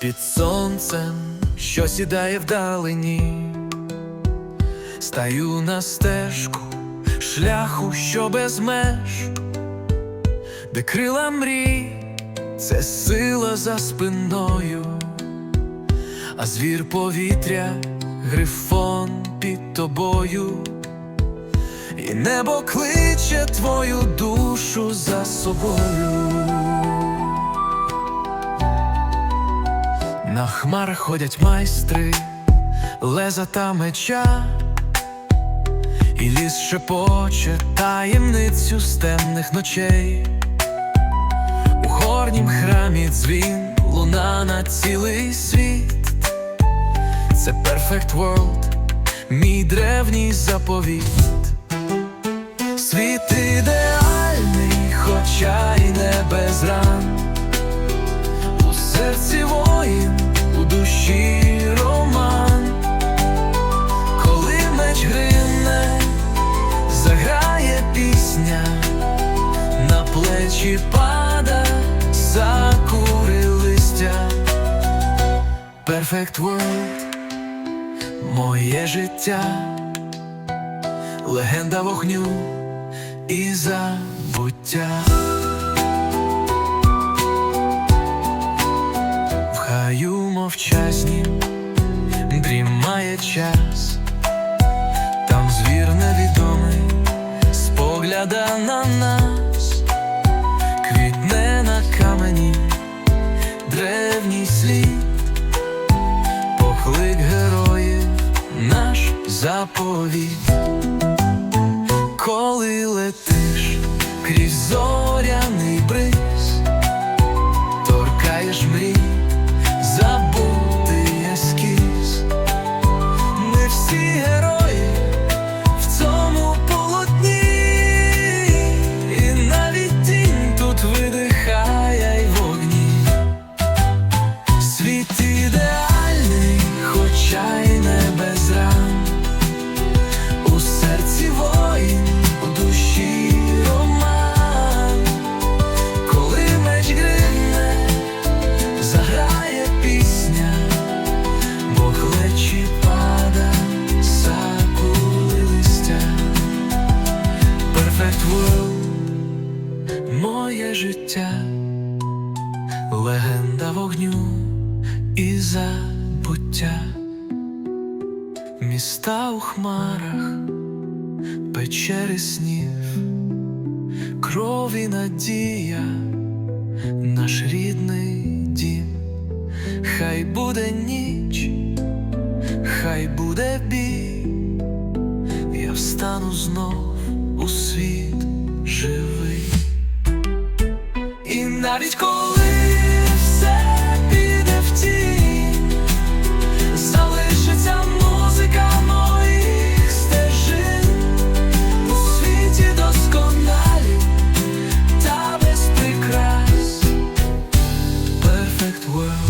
під сонцем, що сідає вдалині, стаю на стежку шляху, що без меж, де крила мрій, це сила за спиною, а звір повітря, грифон під тобою, і небо кличе твою душу за собою. На хмарах ходять майстри, леза та меча, і ліс шепоче таємницю з темних ночей. У горнім храмі дзвін, луна на цілий світ. Це Perfect World, мій древній заповіт. Світ ідеальний, у роман, коли меч грине, заграє пісня, на плечі пада закури листя. Perfect World, моє життя, легенда вогню і забуття. Хаю мовчаснім дрімає час, там звір невідомий спогляда на нас, квітне на камені древній слід, поклик героїв, наш заповіт, коли летиш хоча й не без ран. У серці воїн, у душі роман. Коли меч грине, заграє пісня, бо клечі пада, сакули листя. Perfect world, моє життя, легенда вогню і забуття, міста у хмарах, печери снів кров і надія, наш рідний дім, хай буде ніч, хай буде бій, я встану знов у світ живий. І навіть коли perfect world.